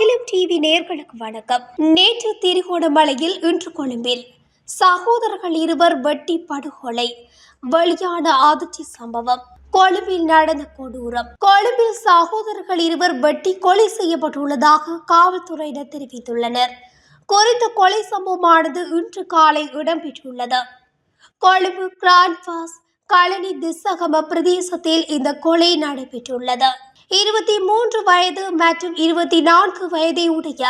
TV நேர்களுக்கு வணக்கம். நேற்று திருகோணமலையில் இன்று கொழும்பில் சகோதரர்கள் இருவர் வெட்டி படுகொலை வெளியான அதிர்ச்சி சம்பவம். கொழும்பில் நடந்த கொடூரம். கொழும்பில் சகோதரர்கள் இருவர் வெட்டி கொலை செய்யப்பட்டுள்ளதாக காவல்துறையினர் தெரிவித்துள்ளனர். குறித்த கொலை சம்பவமானது இன்று காலை இடம்பெற்றுள்ளது. கொழும்பு கிராண்ட்பாஸ் கழனி திசகம பிரதேசத்தில் இந்த கொலை நடைபெற்றுள்ளது. இருபத்தி மூன்று வயது மற்றும் இருபத்தி நான்கு வயதை உடைய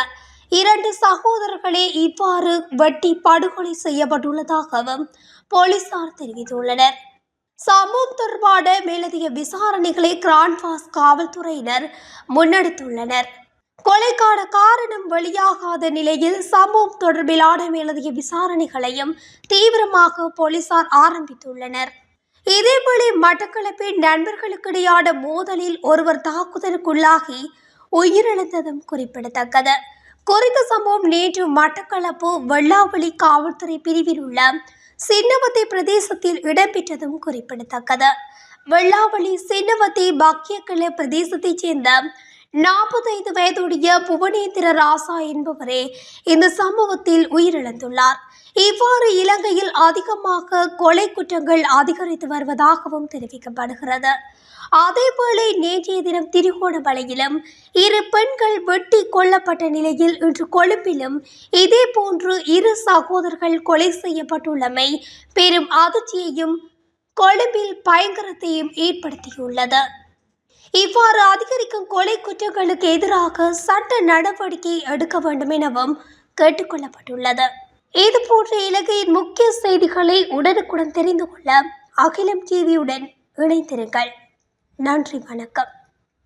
இரண்டு சகோதரர்களே இவ்வாறு வெட்டி படுகொலை செய்யப்பட்டுள்ளதாகவும் போலீசார் தெரிவித்துள்ளனர். சம்பவம் தொடர்பான மேலதிக விசாரணைகளை கிரான்பாஸ் காவல்துறையினர் முன்னெடுத்துள்ளனர். கொலைக்கான காரணம் வெளியாகாத நிலையில் சம்பவம் தொடர்பிலான மேலதிக விசாரணைகளையும் தீவிரமாக போலீசார் ஆரம்பித்துள்ளனர். இதேபோல மட்டக்களப்பில் நண்பர்களுக்கிடையான மோதலில் ஒருவர் தாக்குதலுக்குள்ளாகி உயிரிழந்ததும் குறிப்பிடத்தக்கது. குறித்த சம்பவம் நேற்று மட்டக்களப்பு வெள்ளாவளி காவல்துறை பிரிவில் உள்ள சின்னவத்தை பிரதேசத்தில் இடம்பெற்றதும் குறிப்பிடத்தக்கது. வெள்ளாவளி சின்னவத்தை பக்கியக்கிள பிரதேசத்தைச் சேர்ந்த நாற்பத்தைந்து வயதுடைய புவனேந்திர ராசா என்பவரே இந்த சம்பவத்தில் உயிரிழந்துள்ளார். இவ்வாறு இலங்கையில் அதிகமாக கொலை குற்றங்கள் அதிகரித்து வருவதாகவும் தெரிவிக்கப்படுகிறது. அதேவேளை நேற்றைய தினம் திருகோணமலையிலும் இரு பெண்கள் வெட்டி கொல்லப்பட்ட நிலையில் இன்று கொழும்பிலும் இதே போன்று இரு சகோதரர்கள் கொலை செய்யப்பட்டுள்ளமை பெரும் அதிர்ச்சியையும் கொழும்பில் பயங்கரத்தையும் ஏற்படுத்தியுள்ளது. இவ்வாறு அதிகரிக்கும் கொலை குற்றங்களுக்கு எதிராக சட்ட நடவடிக்கை எடுக்க வேண்டும் எனவும் கேட்டுக்கொள்ளப்பட்டுள்ளது. இதுபோன்ற இலங்கையின் முக்கிய செய்திகளை உடனுக்குடன் தெரிந்து கொள்ள அகிலம் டிவியுடன் இணைந்திருங்கள். நன்றி வணக்கம்.